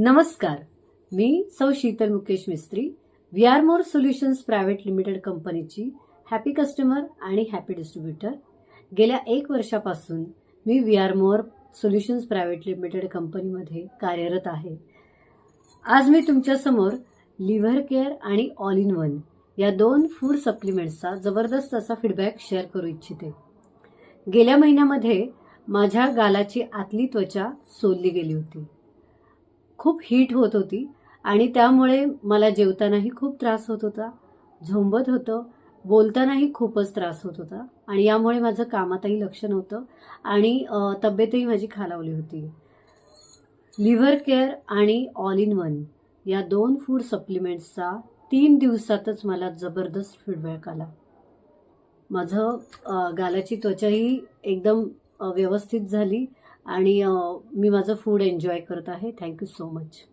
नमस्कार. मी सौ Sheetal Mukesh Mistry V R more solutions private limited कंपनीची हॅपी कस्टमर आणि हॅपी डिस्ट्रीब्युटर. गेल्या एक वर्षापासून मी V R more solutions private limited कंपनीमध्ये कार्यरत आहे. आज मी तुमच्यासमोर लिव्हर केअर आणि ऑल इन वन या दोन फूड सप्लिमेंट्सचा जबरदस्त असा फीडबॅक शेअर करू इच्छिते. गेल्या महिन्यामध्ये माझ्या गालाची आतली त्वचा सोलली गेली होती. खूप हीट होत होती आणि त्यामुळे मला जेवतानाही खूप त्रास होत होता. झोंबत होतं बोलतानाही खूपच त्रास होत होता आणि यामुळे माझं कामातही लक्ष नव्हतं आणि तब्येतही माझी खालावली होती. लिव्हर केअर आणि ऑल इन वन या दोन फूड सप्लिमेंट्सचा तीन दिवसातच मला जबरदस्त फीडबॅक आला. माझं गालाची त्वचाही एकदम व्यवस्थित झाली आणि मी माझं फूड एन्जॉय करत आहे. Thank you so much